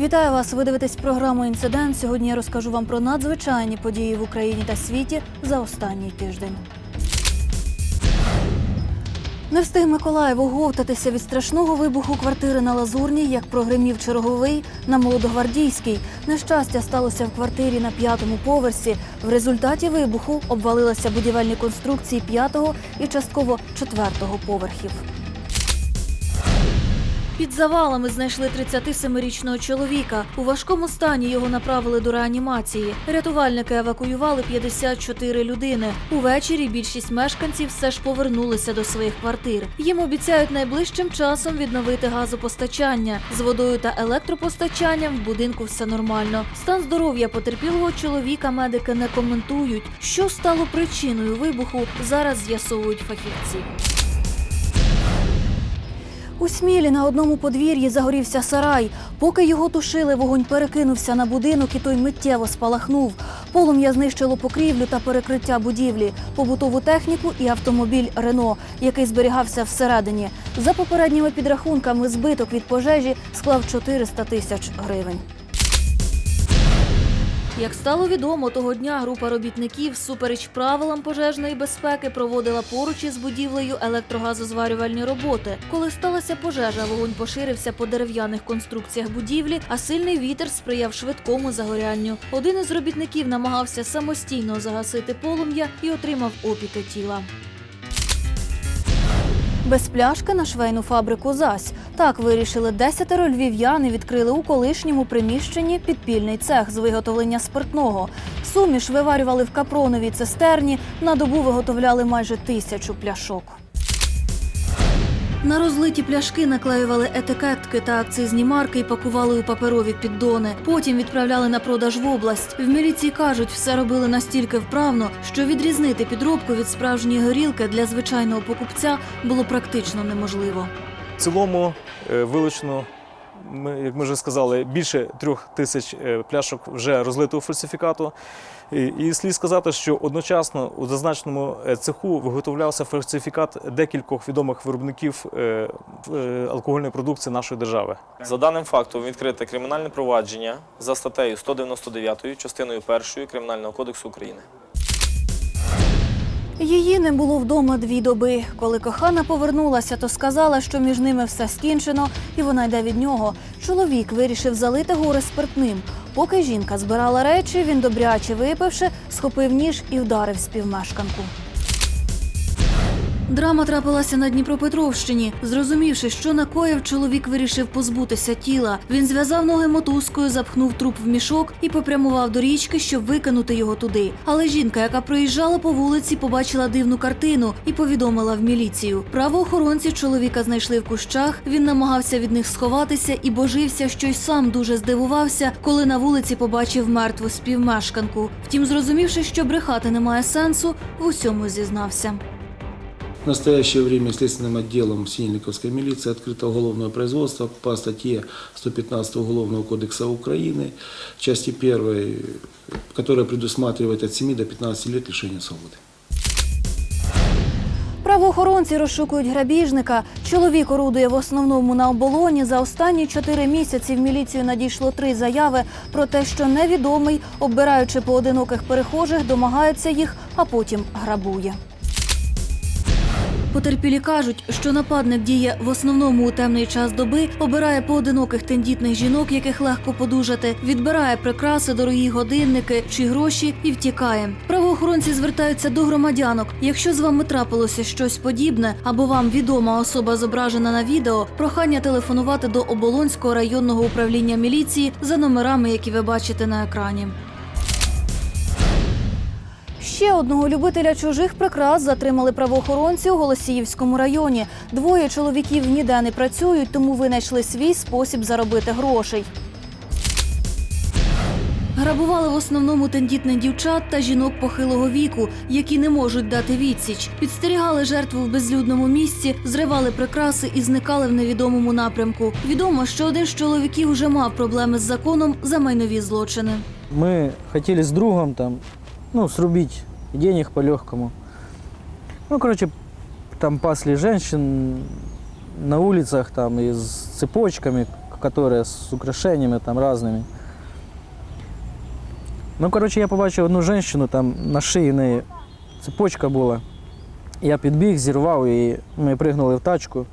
Вітаю вас! Ви дивитесь програму Інцидент. Сьогодні я розкажу вам про надзвичайні події в Україні та світі за останній тиждень. Не встиг Миколаїв оговтатися від страшного вибуху квартири на Лазурній, як прогримів черговий на Молодогвардійській. Нещастя сталося в квартирі на п'ятому поверсі. В результаті вибуху обвалилися будівельні конструкції п'ятого і частково четвертого поверхів. Під завалами знайшли 37-річного чоловіка. У важкому стані його направили до реанімації. Рятувальники евакуювали 54 людини. Увечері більшість мешканців все ж повернулися до своїх квартир. Їм обіцяють найближчим часом відновити газопостачання. З водою та електропостачанням в будинку все нормально. Стан здоров'я потерпілого чоловіка медики не коментують. Що стало причиною вибуху, зараз з'ясовують фахівці. У Смілі на одному подвір'ї загорівся сарай. Поки його тушили, вогонь перекинувся на будинок і той миттєво спалахнув. Полум'я знищило покрівлю та перекриття будівлі, побутову техніку і автомобіль Рено, який зберігався всередині. За попередніми підрахунками, збиток від пожежі склав 400 тисяч гривень. Як стало відомо, того дня група робітників супереч правилам пожежної безпеки проводила поруч із будівлею електрогазозварювальні роботи. Коли сталася пожежа, вогонь поширився по дерев'яних конструкціях будівлі, а сильний вітер сприяв швидкому загорянню. Один із робітників намагався самостійно загасити полум'я і отримав опіки тіла. Без пляшки на швейну фабрику зась. Так вирішили десятеро львів'ян і відкрили у колишньому приміщенні підпільний цех з виготовлення спиртного. Суміш виварювали в капроновій цистерні. На добу виготовляли майже тисячу пляшок. На розлиті пляшки наклеювали етикетки та акцизні марки і пакували у паперові піддони. Потім відправляли на продаж в область. В міліції кажуть, все робили настільки вправно, що відрізнити підробку від справжньої горілки для звичайного покупця було практично неможливо. В цілому е, вилучено, ми, як ми вже сказали, більше трьох тисяч е, пляшок вже розлитого фальсифікату. І, і слід сказати, що одночасно у зазначеному е, цеху виготовлявся фальсифікат декількох відомих виробників е, алкогольної продукції нашої держави. За даним фактом відкрите кримінальне провадження за статтею 199 частиною 1 Кримінального кодексу України. Її не було вдома дві доби. Коли кохана повернулася, то сказала, що між ними все скінчено, і вона йде від нього. Чоловік вирішив залити гори спиртним. Поки жінка збирала речі, він добряче випивши, схопив ніж і вдарив співмешканку. Драма трапилася на Дніпропетровщині. Зрозумівши, що накоїв, чоловік вирішив позбутися тіла. Він зв'язав ноги мотузкою, запхнув труп в мішок і попрямував до річки, щоб викинути його туди. Але жінка, яка проїжджала по вулиці, побачила дивну картину і повідомила в міліцію. Правоохоронці чоловіка знайшли в кущах. Він намагався від них сховатися і божився, що й сам дуже здивувався, коли на вулиці побачив мертву співмешканку. Втім, зрозумівши, що брехати немає сенсу, в усьому зізнався. В настоящее время следственным отделом Синельниковской милиции открыто уголовное производство по статье 115 Уголовного кодекса Украины, части 1, которая предусматривает от 7 до 15 лет лишения свободы. Правоохоронці розшукують грабіжника. Чоловік орудує в основному на оболоні. За останні чотири місяці в міліцію надійшло три заяви про те, що невідомий, оббираючи поодиноких перехожих, домагається їх, а потім грабує. Потерпілі кажуть, що нападник діє в основному у темний час доби, обирає поодиноких тендітних жінок, яких легко подужати, відбирає прикраси, дорогі годинники чи гроші і втікає. Правоохоронці звертаються до громадянок. Якщо з вами трапилося щось подібне або вам відома особа зображена на відео, прохання телефонувати до Оболонського районного управління міліції за номерами, які ви бачите на екрані. Ще одного любителя чужих прикрас затримали правоохоронці у Голосіївському районі. Двоє чоловіків ніде не працюють, тому винайшли свій спосіб заробити грошей. Грабували в основному тендітних дівчат та жінок похилого віку, які не можуть дати відсіч. Підстерігали жертву в безлюдному місці, зривали прикраси і зникали в невідомому напрямку. Відомо, що один з чоловіків вже мав проблеми з законом за майнові злочини. Мы хотели с другом там, ну, срубить денег по-легкому. Ну, короче, там пасли женщин на улицах там и с цепочками, которые с украшениями там разными. Ну, коротше, я побачив одну жінку, там на шиї неї цепочка була. Я підбіг, зірвав і ми пригнули в тачку.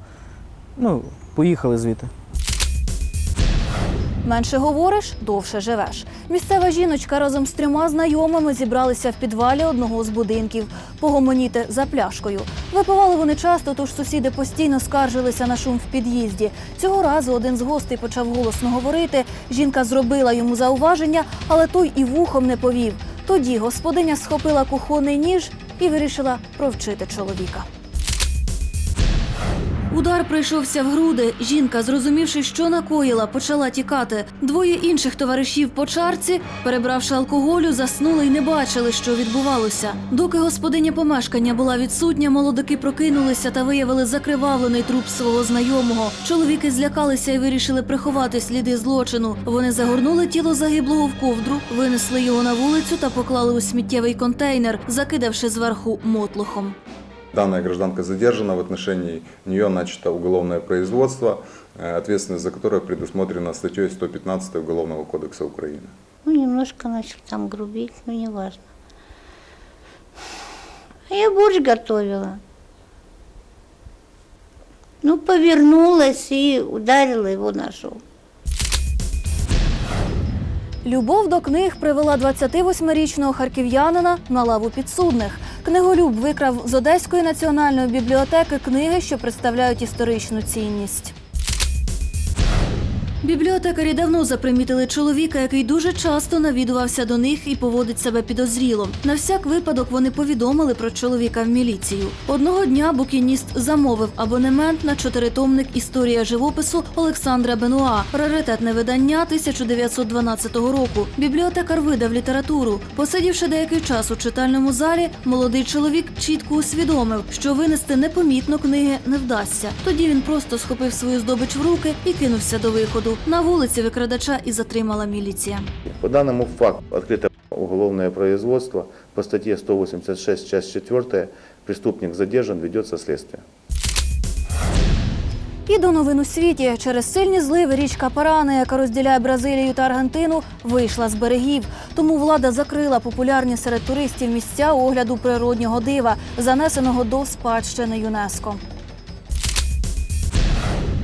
Ну, поїхали звідти. Менше говориш, довше живеш. Місцева жіночка разом з трьома знайомими зібралися в підвалі одного з будинків погомоніти за пляшкою. Випивали вони часто, тож сусіди постійно скаржилися на шум в під'їзді. Цього разу один з гостей почав голосно говорити. Жінка зробила йому зауваження, але той і вухом не повів. Тоді господиня схопила кухонний ніж і вирішила провчити чоловіка. Удар прийшовся в груди. Жінка, зрозумівши, що накоїла, почала тікати. Двоє інших товаришів по чарці, перебравши алкоголю, заснули й не бачили, що відбувалося. Доки господиня помешкання була відсутня, молодики прокинулися та виявили закривавлений труп свого знайомого. Чоловіки злякалися і вирішили приховати сліди злочину. Вони загорнули тіло загиблого в ковдру, винесли його на вулицю та поклали у сміттєвий контейнер, закидавши зверху мотлохом. Данная гражданка задержана, в отношении нее начато уголовное производство, э, ответственность за которое предусмотрена статьей 115 Уголовного кодекса Украины. Ну, немножко начал там грубить, но не важно. А я борщ готовила. Ну, повернулась и ударила его ножом. Любов до книг привела 28-річного харків'янина на лаву підсудних. Книголюб викрав з Одеської національної бібліотеки книги, що представляють історичну цінність. Бібліотекарі давно запримітили чоловіка, який дуже часто навідувався до них і поводить себе підозріло. На всяк випадок вони повідомили про чоловіка в міліцію. Одного дня букініст замовив абонемент на чотиритомник Історія живопису Олександра Бенуа, раритетне видання 1912 року. Бібліотекар видав літературу. Посидівши деякий час у читальному залі, молодий чоловік чітко усвідомив, що винести непомітно книги не вдасться. Тоді він просто схопив свою здобич в руки і кинувся до виходу. На вулиці викрадача і затримала міліція. По данному факту открыто уголовное производство по статье 186, часть 4. Преступник задержан, ведется следствие. І до новин у світі через сильні зливи річка Парана, яка розділяє Бразилію та Аргентину, вийшла з берегів. Тому влада закрила популярні серед туристів місця огляду природнього дива, занесеного до спадщини ЮНЕСКО.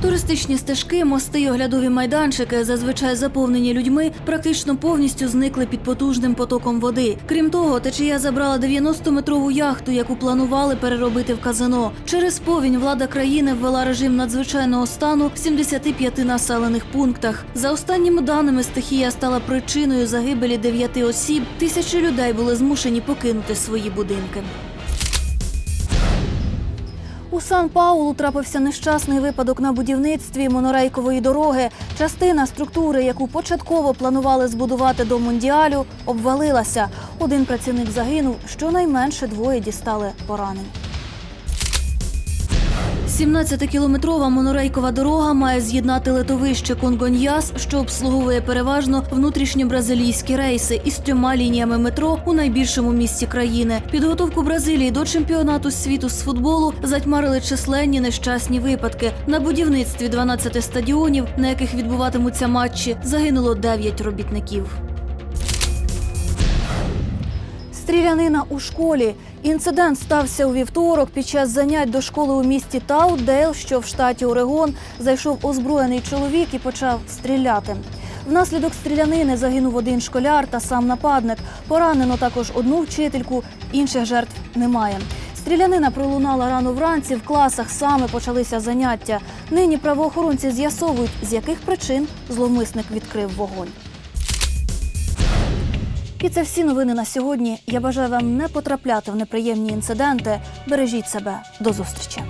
Туристичні стежки, мости й оглядові майданчики, зазвичай заповнені людьми, практично повністю зникли під потужним потоком води. Крім того, течія забрала 90-метрову яхту, яку планували переробити в казино. Через повінь влада країни ввела режим надзвичайного стану в 75 населених пунктах. За останніми даними, стихія стала причиною загибелі 9 осіб. Тисячі людей були змушені покинути свої будинки. У Сан-Паулу трапився нещасний випадок на будівництві монорейкової дороги. Частина структури, яку початково планували збудувати до Мондіалю, обвалилася. Один працівник загинув, щонайменше двоє дістали поранень. 17-кілометрова монорейкова дорога має з'єднати литовище Конгоньяс, що обслуговує переважно внутрішньобразилійські рейси із трьома лініями метро у найбільшому місті країни. Підготовку Бразилії до чемпіонату світу з футболу затьмарили численні нещасні випадки. На будівництві 12 стадіонів, на яких відбуватимуться матчі, загинуло 9 робітників. Стрілянина у школі. Інцидент стався у вівторок. Під час занять до школи у місті Таудейл, що в штаті Орегон, зайшов озброєний чоловік і почав стріляти. Внаслідок стрілянини загинув один школяр та сам нападник. Поранено також одну вчительку. Інших жертв немає. Стрілянина пролунала рано вранці. В класах саме почалися заняття. Нині правоохоронці з'ясовують, з яких причин зловмисник відкрив вогонь. І це всі новини на сьогодні. Я бажаю вам не потрапляти в неприємні інциденти. Бережіть себе. До зустрічі.